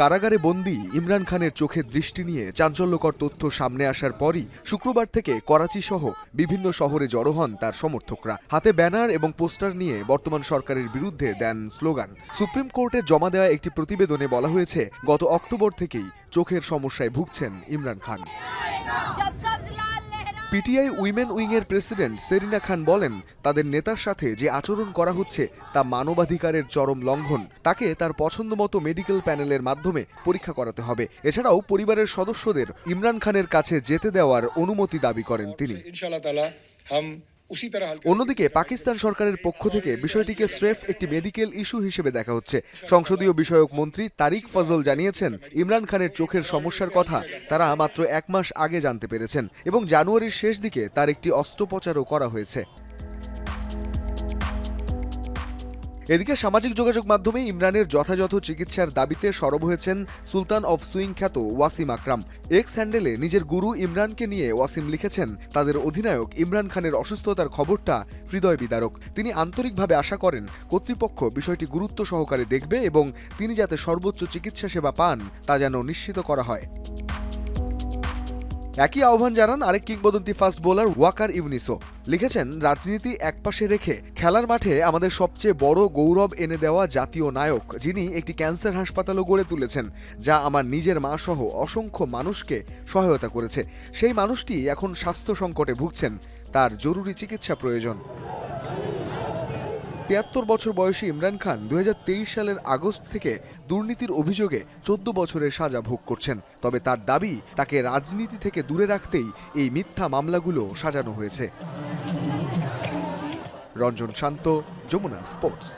কারাগারে বন্দী ইমরান খানের চোখের দৃষ্টি নিয়ে চাঞ্চল্যকর তথ্য সামনে আসার পরই শুক্রবার থেকে করাচি সহ বিভিন্ন শহরে জড়ো হন তার সমর্থকরা। হাতে ব্যানার এবং পোস্টার নিয়ে বর্তমান সরকারের বিরুদ্ধে দেন স্লোগান। সুপ্রিম কোর্টে জমা দেওয়া একটি প্রতিবেদনে বলা হয়েছে গত অক্টোবর থেকেই চোখের সমস্যায় ভুগছেন ইমরান খান। পিটিআই উইমেন উইংয়ের প্রেসিডেন্ট সেরিনা খান বলেন, তাদের নেতার সাথে যে আচরণ করা হচ্ছে তা মানবাধিকারের চরম লঙ্ঘন। তাকে তার পছন্দ মতো মেডিকেল প্যানেলের মাধ্যমে পরীক্ষা করাতে হবে। এছাড়াও পরিবারের সদস্যদের ইমরান খানের কাছে যেতে দেওয়ার অনুমতি দাবি করেন তিনি। অন্যদিকে পাকিস্তান সরকারের পক্ষ থেকে বিষয়টিকে স্রেফ একটি মেডিকেল ইস্যু হিসেবে দেখা হচ্ছে। সংসদীয় বিষয়ক মন্ত্রী তারিক ফজল জানিয়েছেন, ইমরান খানের চোখের সমস্যার কথা তারা মাত্র এক মাস আগে জানতে পেরেছেন এবং জানুয়ারির শেষ দিকে তার একটি অস্ত্রোপচারও করা হয়েছে। এদিকে সামাজিক যোগাযোগ মাধ্যমে ইমরানের যথাযথ চিকিৎসার দাবিতে সরব হয়েছেন সুলতান অফ সুইং খ্যাত ওয়াসিম আকরাম। এক্স হ্যান্ডেলে নিজের গুরু ইমরানকে নিয়ে ওয়াসিম লিখেছেন, তাদের অধিনায়ক ইমরান খানের অসুস্থতার খবরটা হৃদয় বিদারক। তিনি আন্তরিকভাবে আশা করেন, কর্তৃপক্ষ বিষয়টি গুরুত্ব সহকারে দেখবে এবং তিনি যাতে সর্বোচ্চ চিকিৎসা সেবা পান, তা যেন নিশ্চিত করা হয়। একই আহ্বান জানান আরেক কিংবদন্তি ফাস্ট বোলার ওয়াকার ইউনিসো। লিখেছেন, রাজনীতি একপাশে রেখে খেলার মাঠে আমাদের সবচেয়ে বড় গৌরব এনে দেওয়া জাতীয় নায়ক, যিনি একটি ক্যান্সার হাসপাতালও গড়ে তুলেছেন, যা আমার নিজের মা সহ অসংখ্য মানুষকে সহায়তা করেছে। সেই মানুষটি এখন স্বাস্থ্য সংকটে ভুগছেন, তার জরুরি চিকিৎসা প্রয়োজন। তিয়াত্তর বছর বয়সী ইমরান খান দু হাজার তেইশ সালের আগস্ট থেকে দুর্নীতির অভিযোগে চোদ্দ বছরের সাজা ভোগ করছেন। তবে তার দাবি, তাকে রাজনীতি থেকে দূরে রাখতেই এই মিথ্যা মামলাগুলো সাজানো হয়েছে। রঞ্জন শান্ত, যমুনা স্পোর্টস।